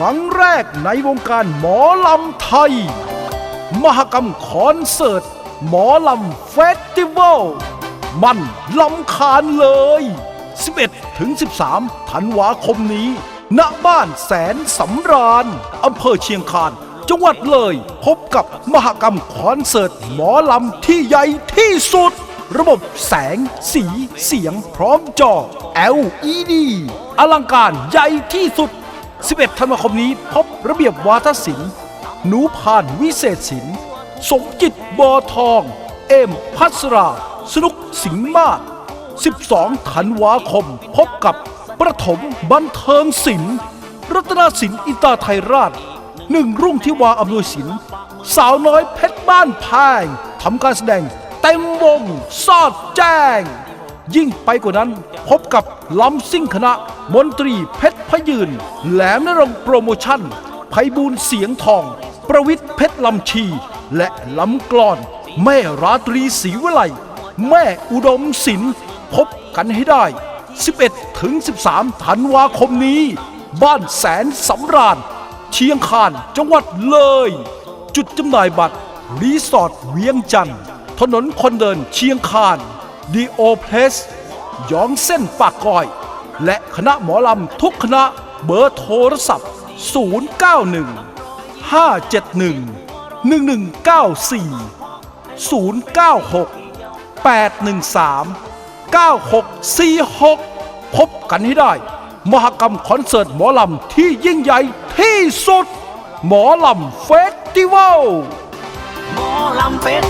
ครั้งแรกในวงการหมอลำไทย มหกรรมคอนเสิร์ต หมอลำเฟสติวัล มันลำคาญเลย 11 ถึง 13 ธันวาคมนี้ ณ บ้านแสนสำราญ อำเภอเชียงคาน จังหวัดเลย พบกับมหกรรมคอนเสิร์ต หมอลำที่ใหญ่ที่สุด ระบบแสง สี เสียง พร้อมจอ LED อลังการใหญ่ที่สุด 11 ธันวาคมนี้พบระเบียบวาทศิลป์หนูผ่านวิเศษศิลป์ สมจิตบอทอง เอมพัสรา สนุกสิงห์มาศ12 ธันวาคม พบกับประถมบันเทิงศิลป์ รัตนศิลป์อินตาไทยราชหนึ่งรุ่งที่วาอำนวยศิลป์ สาวน้อยเพชรบ้านพายทำการแสดงเต็มวงซอดแจ้ง ยิ่งไปกว่านั้นพบกับลำซิ่งคณะ มนตรีเพชรพยืน แหลมนรงโปรโมชั่นไพบูลเสียงทอง ประวิทย์เพชรลำชี และลำกลอน แม่ราตรีศรีวิไลแม่อุดมศิลป์พบกันให้ได้ 11 ถึง 13 ธันวาคมนี้ บ้านแสนสำราญ เชียงคานจังหวัดเลย จุดจำหน่ายบัตร รีสอร์ทเวียงจันทร์ถนนคนเดินเชียงคานดีโอเพลสยองเส้นปากกอย และคณะหมอลำทุกคณะเบอร์โทรศัพท์ 091 571 1194 096 813 9646 พบกันให้ได้ มหกรรมคอนเสิร์ตหมอลำที่ยิ่งใหญ่ที่สุด หมอลำเฟสติวัลหมอลำเฟส